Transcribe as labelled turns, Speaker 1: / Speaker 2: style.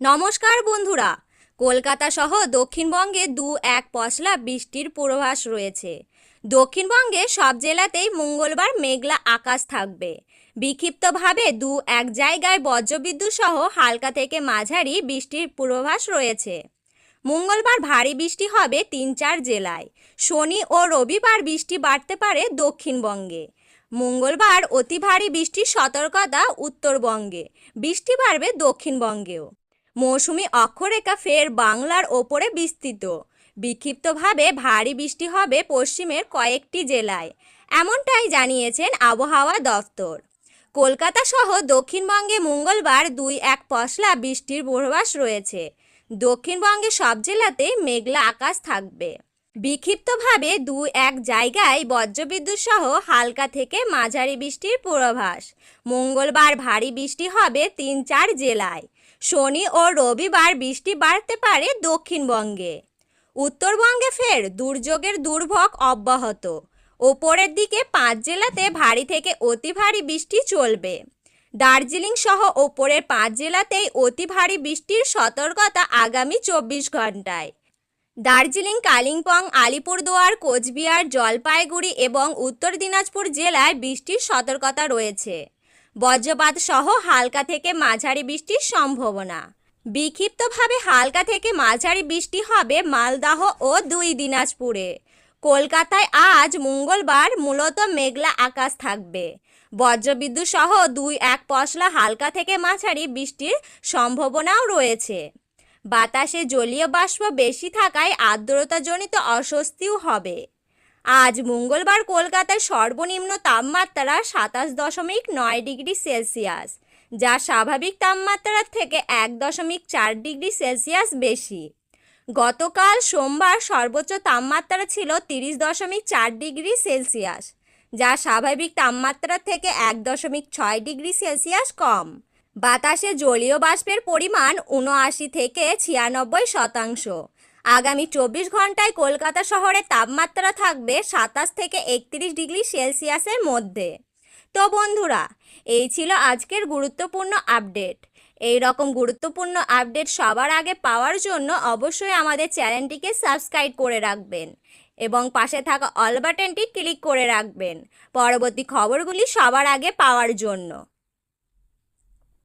Speaker 1: নমস্কার বন্ধুরা। কলকাতা সহ দক্ষিণবঙ্গে দু এক পশলা বৃষ্টির পূর্বাভাস রয়েছে। দক্ষিণবঙ্গে সব জেলাতেই মঙ্গলবার মেঘলা আকাশ থাকবে। বিক্ষিপ্তভাবে দু এক জায়গায় বজ্রবিদ্যুৎ সহ হালকা থেকে মাঝারি বৃষ্টির পূর্বাভাস রয়েছে। মঙ্গলবার ভারী বৃষ্টি হবে তিন চার জেলায়। শনি ও রবিবার বৃষ্টি বাড়তে পারে দক্ষিণবঙ্গে। মঙ্গলবার অতি ভারী বৃষ্টির সতর্কতা উত্তরবঙ্গে। বৃষ্টি বাড়বে দক্ষিণবঙ্গেও। মৌসুমি অক্ষরেখা ফের বাংলার ওপরে বিস্তৃত। বিক্ষিপ্তভাবে ভারী বৃষ্টি হবে পশ্চিমের কয়েকটি জেলায়, এমনটাই জানিয়েছেন আবহাওয়া দফতর। কলকাতা সহ দক্ষিণবঙ্গে মঙ্গলবার দুই এক পশলা বৃষ্টির পূর্বাভাস রয়েছে। দক্ষিণবঙ্গে সব জেলাতেই মেঘলা আকাশ থাকবে। বিক্ষিপ্তভাবে দু এক জায়গায় বজ্রবিদ্যুৎ সহ হালকা থেকে মাঝারি বৃষ্টির পূর্বাভাস। মঙ্গলবার ভারী বৃষ্টি হবে তিন চার জেলায়। শনি ও রবিবার বৃষ্টি বাড়তে পারে দক্ষিণবঙ্গে। উত্তরবঙ্গে ফের দুর্যোগের দুর্ভোগ অব্যাহত। ওপরের দিকে পাঁচ জেলাতে ভারী থেকে অতি ভারী বৃষ্টি চলবে। দার্জিলিং সহ ওপরের পাঁচ জেলাতেই অতি ভারী বৃষ্টির সতর্কতা আগামী চব্বিশ ঘন্টায় দার্জিলিং, কালিম্পং, আলিপুরদুয়ার, কোচবিহার, জলপাইগুড়ি এবং উত্তর দিনাজপুর জেলায় বৃষ্টির সতর্কতা রয়েছে। বজ্রপাত সহ হালকা থেকে মাঝারি বৃষ্টির সম্ভাবনা। বিক্ষিপ্তভাবে হালকা থেকে মাঝারি বৃষ্টি হবে মালদাহ ও দুই দিনাজপুরে। কলকাতায় আজ মঙ্গলবার মূলত মেঘলা আকাশ থাকবে। বজ্রবিদ্যুৎ সহ দুই এক পশলা হালকা থেকে মাঝারি বৃষ্টির সম্ভাবনাও রয়েছে। বাতাসে জলীয় বাষ্প বেশি থাকায় আর্দ্রতাজনিত অস্বস্তিও হবে। আজ মঙ্গলবার কলকাতায় সর্বনিম্ন তাপমাত্রা সাতাশ দশমিক নয় ডিগ্রি সেলসিয়াস, যা স্বাভাবিক তাপমাত্রার থেকে এক দশমিক চার ডিগ্রি সেলসিয়াস বেশি। গতকাল সোমবার সর্বোচ্চ তাপমাত্রা ছিল তিরিশ দশমিক চার ডিগ্রি সেলসিয়াস, যা স্বাভাবিক তাপমাত্রা থেকে এক দশমিক ছয় ডিগ্রি সেলসিয়াস কম। বাতাসে জলীয় বাষ্পের পরিমাণ উনআশি থেকে ছিয়ানব্বই শতাংশ। আগামী চব্বিশ ঘন্টায় কলকাতা শহরে তাপমাত্রা থাকবে সাতাশ থেকে একত্রিশ ডিগ্রি সেলসিয়াসের মধ্যে। তো বন্ধুরা, এই ছিল আজকের গুরুত্বপূর্ণ আপডেট। এই রকম গুরুত্বপূর্ণ আপডেট সবার আগে পাওয়ার জন্য অবশ্যই আমাদের চ্যানেলটিকে সাবস্ক্রাইব করে রাখবেন এবং পাশে থাকা অল বাটনটি ক্লিক করে রাখবেন। পরবর্তী খবরগুলি সবার আগে পাওয়ার জন্য।